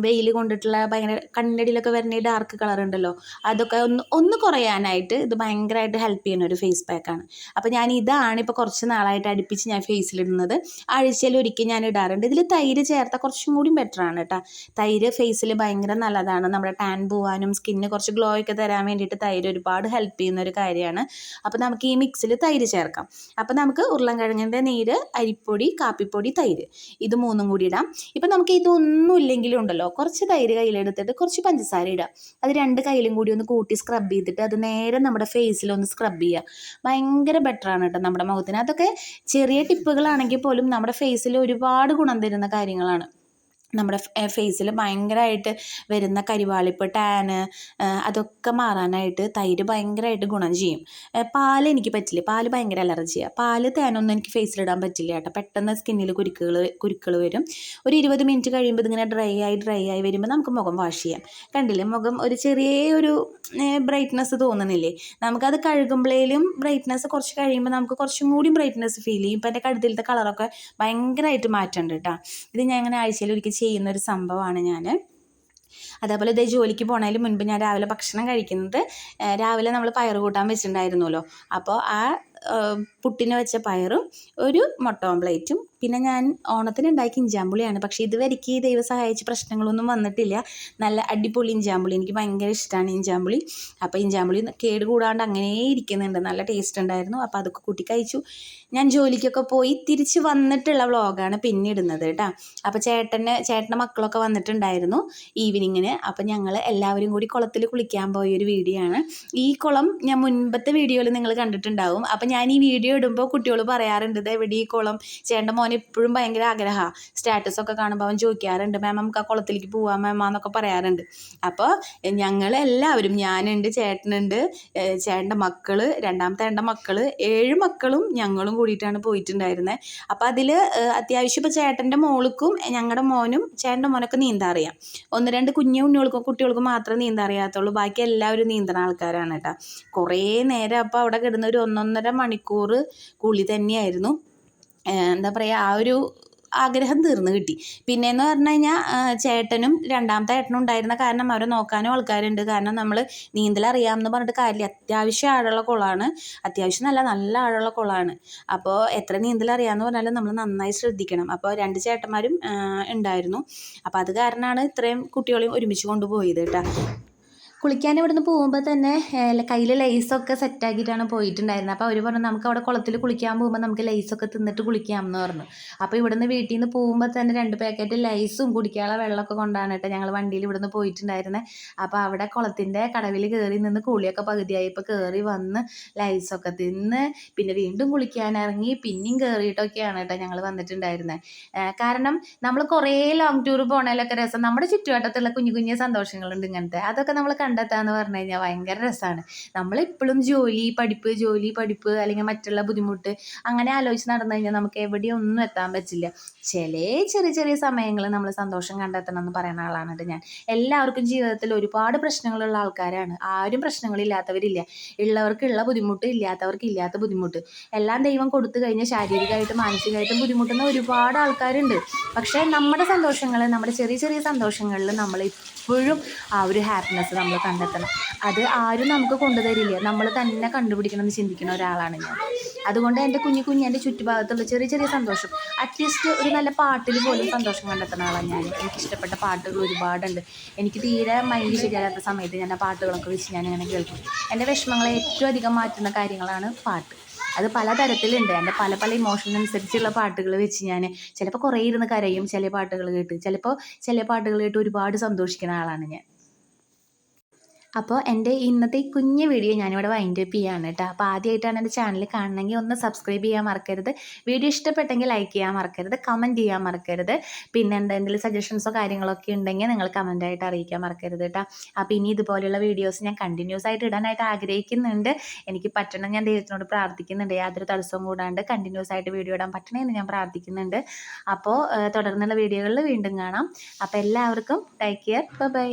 വെയിൽ കൊണ്ടിട്ടുള്ള ഭയങ്കര കണ്ണടിയിലൊക്കെ വരുന്ന ഡാർക്ക് കളർ ഉണ്ടല്ലോ അതൊക്കെ ഒന്ന് ഒന്ന് കുറയാനായിട്ട് ഇത് ഭയങ്കരമായിട്ട് ഹെൽപ്പ് ചെയ്യുന്ന ഒരു ഫേസ് പാക്കാണ് അപ്പോൾ ഞാൻ ഇതാണ് ഇപ്പോൾ കുറച്ച് നാളായിട്ട് അടുപ്പിച്ച് ഞാൻ ഫേസിലിടുന്നത് ആഴ്ചയിൽ ഒരിക്കൽ ഞാൻ ഇടാറുണ്ട്. ഇതിൽ തൈര് ചേർത്താൽ കുറച്ചും കൂടി ബെറ്റർ ആണ് കേട്ടോ തൈര് ഫേസിൽ ഭയങ്കര നല്ലതാണ്. നമ്മുടെ ടാൻ പോവാനും സ്കിന്നിന് കുറച്ച് ഗ്ലോ ഒക്കെ തരാൻ വേണ്ടിയിട്ട് തൈര് ഒരുപാട് ഹെൽപ്പ് ചെയ്യുന്ന ഒരു കാര്യമാണ്. അപ്പോൾ നമുക്ക് ഈ മിക്സിൽ തൈര് ചേർക്കാം. അപ്പോൾ നമുക്ക് ഉരുളൻകിഴങ്ങിന്റെ നീര് അരിപ്പൊടി കാപ്പിപ്പൊടി തൈര്. ഇത് മൂന്നും കൂടി ഇടാം. ഇപ്പം നമുക്ക് ഇതൊന്നും ഇല്ലെങ്കിലും ഉണ്ടല്ലോ. കുറച്ച് തൈര് കയ്യിലെടുത്തിട്ട് കുറച്ച് പഞ്ചസാര ഇടാം. അത് രണ്ട് കയ്യിലും കൂടി ഒന്ന് കൂട്ടി സ്ക്രബ് ചെയ്തിട്ട് അത് നേരെ നമ്മുടെ ഫേസിൽ ഒന്ന് സ്ക്രബ് ചെയ്യുക. ഭയങ്കര ബെറ്ററാണ് കേട്ടോ നമ്മുടെ മുഖത്തിന്. അതൊക്കെ ചെറിയ ടിപ്പുകളാണെങ്കിൽ പോലും നമ്മുടെ ഫേസിൽ ഒരുപാട് ഗുണം തരുന്ന കാര്യങ്ങളാണ്. നമ്മുടെ ഫേസിൽ ഭയങ്കരമായിട്ട് വരുന്ന കരിവാളിപ്പ് ടാന് അതൊക്കെ മാറാനായിട്ട് തൈര് ഭയങ്കരമായിട്ട് ഗുണം ചെയ്യും. പാൽ എനിക്ക് പറ്റില്ല. പാൽ ഭയങ്കര അലർജിയാണ് പാൽ തേനൊന്നും എനിക്ക് ഫേസിലിടാൻ പറ്റില്ല കേട്ടോ. പെട്ടെന്ന് സ്കിന്നിൽ കുരുക്കുകൾ കുരുക്കൾ വരും. ഒരു ഇരുപത് മിനിറ്റ് കഴിയുമ്പോൾ ഇതിങ്ങനെ ഡ്രൈ ആയി ഡ്രൈ ആയി വരുമ്പോൾ നമുക്ക് മുഖം വാഷ് ചെയ്യാം. കണ്ടില്ലേ? മുഖം ഒരു ചെറിയ ഒരു ബ്രൈറ്റ്നസ് തോന്നുന്നില്ലേ? നമുക്കത് കഴുകുമ്പോഴേലും ബ്രൈറ്റ്നസ് കുറച്ച് കഴിയുമ്പോൾ നമുക്ക് കുറച്ചും കൂടി ബ്രൈറ്റ്നസ് ഫീൽ ചെയ്യും. ഇപ്പം എന്റെ കഴുത്തിലത്തെ കളറൊക്കെ ഭയങ്കരമായിട്ട് മാറ്റമുണ്ട് കേട്ടോ. ഇത് ഞാൻ അങ്ങനെ ആഴ്ചയിൽ ഒരിക്കൽ ചെയ്യുന്ന ഒരു സംഭവമാണ് ഞാൻ അതേപോലെ ഇതേ ജോലിക്ക് പോണതിന് മുൻപ് ഞാൻ രാവിലെ ഭക്ഷണം കഴിക്കുന്നത് രാവിലെ നമ്മൾ പയർ കൂട്ടാൻ വെച്ചിട്ടുണ്ടായിരുന്നല്ലോ. അപ്പോൾ ആ പുട്ടിന് വെച്ച പയറും ഒരു മുട്ട ഓംപ്ലേറ്റും പിന്നെ ഞാൻ ഓണത്തിന് ഉണ്ടാക്കിയ ഇഞ്ചാമ്പുളിയാണ് പക്ഷേ ഇതുവരെയ്ക്ക് ദൈവം സഹായിച്ച് പ്രശ്നങ്ങളൊന്നും വന്നിട്ടില്ല. നല്ല അടിപൊളി ഇഞ്ചാമ്പുളി. എനിക്ക് ഭയങ്കര ഇഷ്ടമാണ് ഇഞ്ചാമ്പുളി. അപ്പോൾ ഇഞ്ചാമ്പുളി കേട് കൂടാണ്ട് അങ്ങനെ ഇരിക്കുന്നുണ്ട്. നല്ല ടേസ്റ്റ് ഉണ്ടായിരുന്നു. അപ്പോൾ അതൊക്കെ കൂട്ടി കഴിച്ചു. ഞാൻ ജോലിക്കൊക്കെ പോയി തിരിച്ച് വന്നിട്ടുള്ള വ്ളോഗാണ് പിന്നെ ഇടുന്നത് കേട്ടോ. അപ്പോൾ ചേട്ടന് ചേട്ടന്റെ മക്കളൊക്കെ വന്നിട്ടുണ്ടായിരുന്നു ഈവനിങ്ങിന്. അപ്പോൾ ഞങ്ങൾ എല്ലാവരും കൂടി കുളത്തിൽ കുളിക്കാൻ പോയൊരു വീഡിയോ ആണ്. ഈ കുളം ഞാൻ മുൻപത്തെ വീഡിയോയിൽ നിങ്ങൾ കണ്ടിട്ടുണ്ടാവും. അപ്പോൾ ഞാൻ ഈ വീഡിയോ ഇടുമ്പോൾ കുട്ടികൾ പറയാറുണ്ട് ഇത് എവിടെ ഈ കുളം ചേട്ടന്റെ മോൻ ഇപ്പോഴും ഭയങ്കര ആഗ്രഹമാണ് സ്റ്റാറ്റസ് ഒക്കെ കാണുമ്പോൾ അവൻ ചോദിക്കാറുണ്ട് മാം നമുക്ക് ആ കുളത്തിലേക്ക് പോവാം മാം എന്നൊക്കെ പറയാറുണ്ട്. അപ്പോൾ ഞങ്ങൾ എല്ലാവരും ഞാനുണ്ട് ചേട്ടനുണ്ട് ചേട്ടന്റെ മക്കൾ രണ്ടാമത്തെ എന്റെ മക്കൾ ഏഴ് മക്കളും ഞങ്ങളും കൂടിയിട്ടാണ് പോയിട്ടുണ്ടായിരുന്നത് അപ്പോൾ അതിൽ അത്യാവശ്യം ഇപ്പോൾ ചേട്ടന്റെ മോൾക്കും ഞങ്ങളുടെ മോനും ചേട്ടന്റെ മോനൊക്കെ നീന്താൻ അറിയാം ഒന്ന് രണ്ട് കുഞ്ഞു കുഞ്ഞുങ്ങൾക്കും കുട്ടികൾക്കും മാത്രമേ നീന്താൻ അറിയാത്തുള്ളൂ ബാക്കി എല്ലാവരും നീന്തണ ആൾക്കാരാണ് കേട്ടോ. കുറേ നേരം അപ്പോൾ അവിടെ കിടന്ന ഒരു ഒന്നൊന്നര മണിക്കൂർ കുളി തന്നെയായിരുന്നു. എന്താ പറയുക ആ ഒരു ആഗ്രഹം തീർന്നു കിട്ടി. പിന്നെയെന്ന് പറഞ്ഞു കഴിഞ്ഞാൽ ചേട്ടനും രണ്ടാമത്തെ ഏട്ടനും ഉണ്ടായിരുന്ന കാരണം അവരെ നോക്കാനും ആൾക്കാരുണ്ട്. കാരണം നമ്മൾ നീന്തൽ അറിയാമെന്ന് പറഞ്ഞിട്ട് കാര്യമില്ല. അത്യാവശ്യം ആഴമുള്ള കുളമാണ്. അത്യാവശ്യം നല്ല നല്ല ആഴമുള്ള കുളമാണ്. അപ്പോൾ എത്ര നീന്തൽ അറിയാമെന്ന് പറഞ്ഞാലും നമ്മൾ നന്നായി ശ്രദ്ധിക്കണം. അപ്പോൾ രണ്ട് ചേട്ടന്മാരും ഉണ്ടായിരുന്നു. അപ്പോൾ അത് കാരണമാണ് ഇത്രയും കുട്ടികളെയും ഒരുമിച്ച് കൊണ്ടുപോയത് കേട്ടോ. കുളിക്കാൻ ഇവിടുന്ന് പോകുമ്പോൾ തന്നെ കയ്യിൽ ലൈസൊക്കെ സെറ്റാക്കിയിട്ടാണ് പോയിട്ടുണ്ടായിരുന്നത്. അപ്പോൾ അവർ പറഞ്ഞു നമുക്ക് അവിടെ കുളത്തിൽ കുളിക്കാൻ പോകുമ്പോൾ നമുക്ക് ലൈസൊക്കെ തിന്നിട്ട് കുളിക്കാം എന്ന് പറഞ്ഞു. അപ്പോൾ ഇവിടുന്ന് വീട്ടിൽ നിന്ന് പോകുമ്പോൾ തന്നെ രണ്ട് പാക്കറ്റ് ലൈസും കുടിക്കാനുള്ള വെള്ളമൊക്കെ കൊണ്ടാണ് കേട്ടോ ഞങ്ങൾ വണ്ടിയിൽ ഇവിടുന്ന് പോയിട്ടുണ്ടായിരുന്നത് അപ്പോൾ അവിടെ കുളത്തിന്റെ കടവിൽ കയറി നിന്ന് കുളിയൊക്കെ പകുതിയായപ്പോൾ കയറി വന്ന് ലൈസൊക്കെ തിന്ന് പിന്നെ വീണ്ടും കുളിക്കാനിറങ്ങി പിന്നെയും കയറിയിട്ടൊക്കെയാണ് കേട്ടോ ഞങ്ങൾ വന്നിട്ടുണ്ടായിരുന്നത് കാരണം നമ്മൾ കുറേ ലോങ് ടൂർ പോകണേലൊക്കെ രസം. നമ്മുടെ ചുറ്റുവട്ടത്തുള്ള കുഞ്ഞു കുഞ്ഞു സന്തോഷങ്ങളുണ്ട് ഇങ്ങനത്തെ. അതൊക്കെ നമ്മൾ കണ്ടെത്താന്ന് പറഞ്ഞു കഴിഞ്ഞാൽ ഭയങ്കര രസമാണ് നമ്മളിപ്പോഴും ജോലി പഠിപ്പ് ജോലി പഠിപ്പ് അല്ലെങ്കിൽ മറ്റുള്ള ബുദ്ധിമുട്ട് അങ്ങനെ ആലോചിച്ച് നടന്നു കഴിഞ്ഞാൽ നമുക്ക് എവിടെയും ഒന്നും എത്താൻ പറ്റില്ല. ചില ചെറിയ ചെറിയ സമയങ്ങൾ നമ്മൾ സന്തോഷം കണ്ടെത്തണം എന്ന് പറയുന്ന ആളാണ് ഞാൻ. എല്ലാവർക്കും ജീവിതത്തിൽ ഒരുപാട് പ്രശ്നങ്ങളുള്ള ആൾക്കാരാണ്. ആരും പ്രശ്നങ്ങളില്ലാത്തവരില്ല. ഉള്ളവർക്കുള്ള ബുദ്ധിമുട്ട് ഇല്ലാത്തവർക്ക് ഇല്ലാത്ത ബുദ്ധിമുട്ട്. എല്ലാം ദൈവം കൊടുത്തു കഴിഞ്ഞാൽ ശാരീരികമായിട്ടും മാനസികമായിട്ടും ബുദ്ധിമുട്ടുന്ന ഒരുപാട് ആൾക്കാരുണ്ട്. പക്ഷേ നമ്മുടെ സന്തോഷങ്ങൾ നമ്മുടെ ചെറിയ ചെറിയ സന്തോഷങ്ങളിൽ നമ്മൾ എപ്പോഴും ആ ഒരു ഹാപ്പിനെസ് നമ്മൾ കണ്ടെത്തണം. അത് ആരും നമുക്ക് കൊണ്ടുതരില്ല. നമ്മൾ തന്നെ കണ്ടുപിടിക്കണം എന്ന് ചിന്തിക്കുന്ന ഒരാളാണ് ഞാൻ. അതുകൊണ്ട് എന്റെ കുഞ്ഞു കുഞ്ഞു എന്റെ ചുറ്റുഭാഗത്തുള്ള ചെറിയ ചെറിയ സന്തോഷം. അറ്റ്ലീസ്റ്റ് ഒരു നല്ല പാട്ടിൽ പോലും സന്തോഷം കണ്ടെത്തുന്ന ആളാണ് ഞാൻ. എനിക്ക് ഇഷ്ടപ്പെട്ട പാട്ടുകൾ ഒരുപാടുണ്ട്. എനിക്ക് തീരെ മൈൻഡ് ശരിയാകാത്ത സമയത്ത് ഞാൻ ആ പാട്ടുകളൊക്കെ വെച്ച് ഞാൻ ഇങ്ങനെ കേൾക്കും. എന്റെ വിഷമങ്ങളെ ഏറ്റവും അധികം മാറ്റുന്ന കാര്യങ്ങളാണ് പാട്ട്. അത് പല തരത്തിലുണ്ട് എന്റെ പല പല ഇമോഷനുസരിച്ചുള്ള പാട്ടുകൾ വെച്ച് ഞാൻ ചിലപ്പോൾ കുറേ ഇരുന്ന് കരയും ചില പാട്ടുകൾ കേട്ട്. ചിലപ്പോൾ ചില പാട്ടുകൾ കേട്ട് ഒരുപാട് സന്തോഷിക്കുന്ന ആളാണ് ഞാൻ. അപ്പോൾ എന്റെ ഇന്നത്തെ ഈ കുഞ്ഞ് വീഡിയോ ഞാനിവിടെ വൈൻഡ് അപ്പ് ചെയ്യാണ് കേട്ടോ അപ്പോൾ ആദ്യമായിട്ടാണ് എന്റെ ചാനൽ കാണണമെങ്കിൽ ഒന്ന് സബ്സ്ക്രൈബ് ചെയ്യാൻ മറക്കരുത്. വീഡിയോ ഇഷ്ടപ്പെട്ടെങ്കിൽ ലൈക്ക് ചെയ്യാൻ മറക്കരുത്. കമന്റ് ചെയ്യാൻ മറക്കരുത്. പിന്നെ എന്തെങ്കിലും സജഷൻസോ കാര്യങ്ങളൊക്കെ ഉണ്ടെങ്കിൽ നിങ്ങൾ കമന്റായിട്ട് അറിയിക്കാൻ മറക്കരുത് കേട്ടോ അപ്പോൾ ഇനി ഇതുപോലെയുള്ള വീഡിയോസ് ഞാൻ കണ്ടിന്യൂസ് ആയിട്ട് ഇടാനായിട്ട് ആഗ്രഹിക്കുന്നുണ്ട്. എനിക്ക് പറ്റണം ഞാൻ ദൈവത്തിനോട് പ്രാർത്ഥിക്കുന്നുണ്ട്. യാതൊരു തടസ്സവും കൂടാണ്ട് കണ്ടിന്യൂസ് ആയിട്ട് വീഡിയോ ഇടാൻ പറ്റണേ എന്ന് ഞാൻ പ്രാർത്ഥിക്കുന്നുണ്ട്. അപ്പോൾ തുടർന്നുള്ള വീഡിയോകളിൽ വീണ്ടും കാണാം. അപ്പോൾ എല്ലാവർക്കും ടേക്ക് കെയർ ബൈ